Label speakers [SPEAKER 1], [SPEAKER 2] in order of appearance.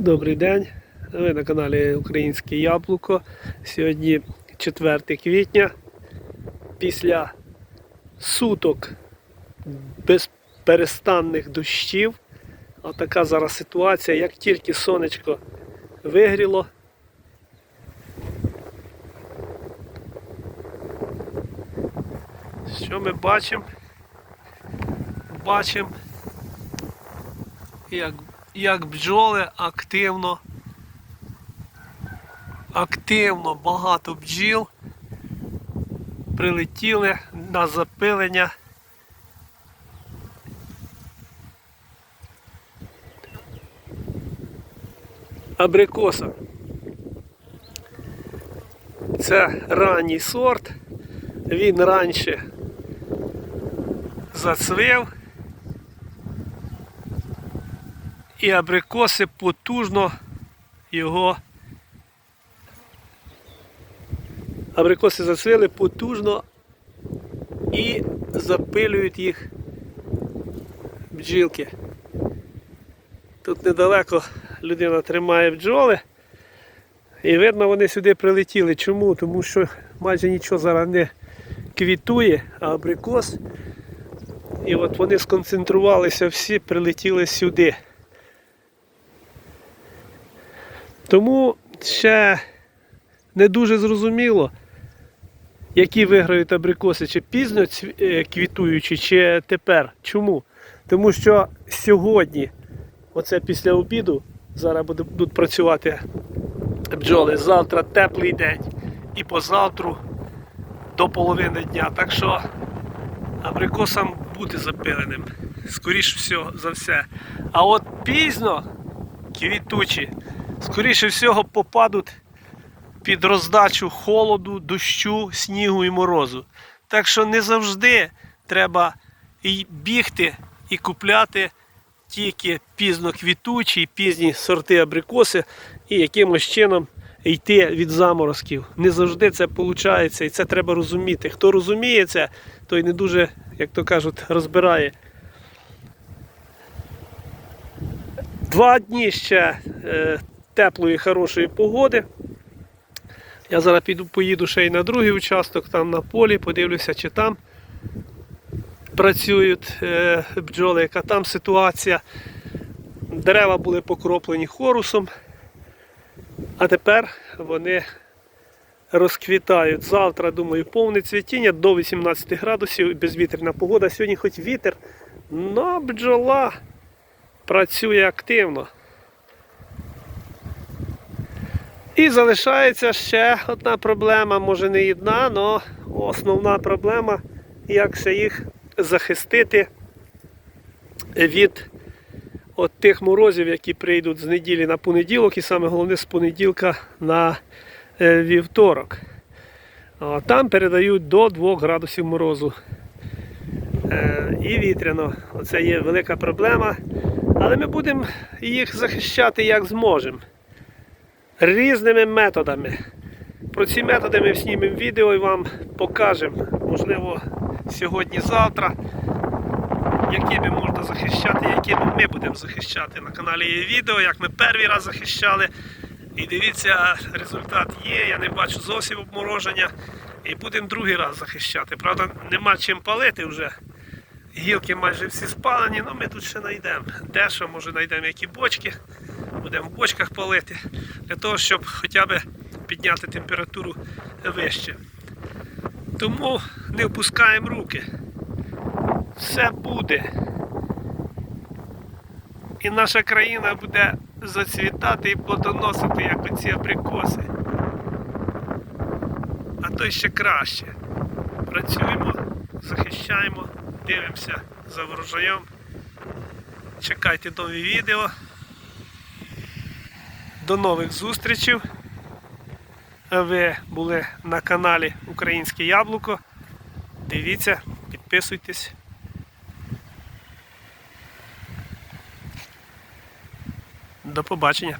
[SPEAKER 1] Добрий день. Ви на каналі Українське Яблуко. Сьогодні 4 квітня. Після суток безперестанних дощів. Отака зараз ситуація. Як тільки сонечко вигріло, що ми бачимо? Бачимо, як, як бджоли активно, активно багато бджіл прилетіли на запилення. Абрикоса. Це ранній сорт. Він раніше зацвів. І абрикоси потужно його. Абрикоси зацвіли потужно і запилюють їх бджілки. Тут недалеко людина тримає бджоли. І видно, вони сюди прилетіли. Чому? Тому що майже нічого зараз не квітує, а абрикос. І от вони сконцентрувалися всі, прилетіли сюди. Тому ще не дуже зрозуміло, які виграють абрикоси, чи пізно е, квітуючі, чи тепер. Чому? Тому що сьогодні, оце після обіду, зараз будуть працювати бджоли. Завтра теплий день і позавтру до половини дня. Так що абрикосам бути запиленим. Скоріше всього за все. А от пізно квітучі, скоріше всього попадуть під роздачу холоду, дощу, снігу і морозу. Так що не завжди треба і бігти і купляти тільки пізно квітучі, пізні сорти абрикоси і якимось чином йти від заморозків. Не завжди це виходить, і це треба розуміти. Хто розуміє це, той не дуже, як то кажуть, розбирає. Два дні ще е, теплої, хорошої погоди. Я зараз піду, поїду ще й на другий участок, там на полі, подивлюся, чи там працюють е, бджоли, яка там ситуація. Дерева були покроплені хорусом, а тепер вони розквітають. Завтра, думаю, повне цвітіння до 18 градусів, безвітряна погода. Сьогодні хоч вітер, але бджола працює активно. І залишається ще одна проблема, може не одна, але основна проблема, як це їх захистити від от тих морозів, які прийдуть з неділі на понеділок, і саме головне з понеділка на е, вівторок. Там передають до 2 градусів морозу. Е, І вітряно. Оце є велика проблема. Але ми будемо їх захищати як зможемо. Різними методами. Про ці методи ми знімемо відео і вам покажемо, можливо, сьогодні-завтра, якими можна захищати, якими ми будемо захищати. На каналі є відео, як ми перший раз захищали. І дивіться, результат є, я не бачу зовсім обмороження. І будемо другий раз захищати. Правда, нема чим палити вже. Гілки майже всі спалені, але ми тут ще знайдемо. Дещо, може знайдемо які бочки, будемо в бочках палити, для того, щоб хоча б підняти температуру вище. Тому не впускаємо руки. Все буде. І наша країна буде зацвітати і плодоносити, як оці абрикоси. А то ще краще. Працюємо, захищаємо, дивимося за врожаєм. Чекайте нові відео. До нових зустрічей. Ви були на каналі Українське Яблуко. Дивіться, підписуйтесь. До побачення.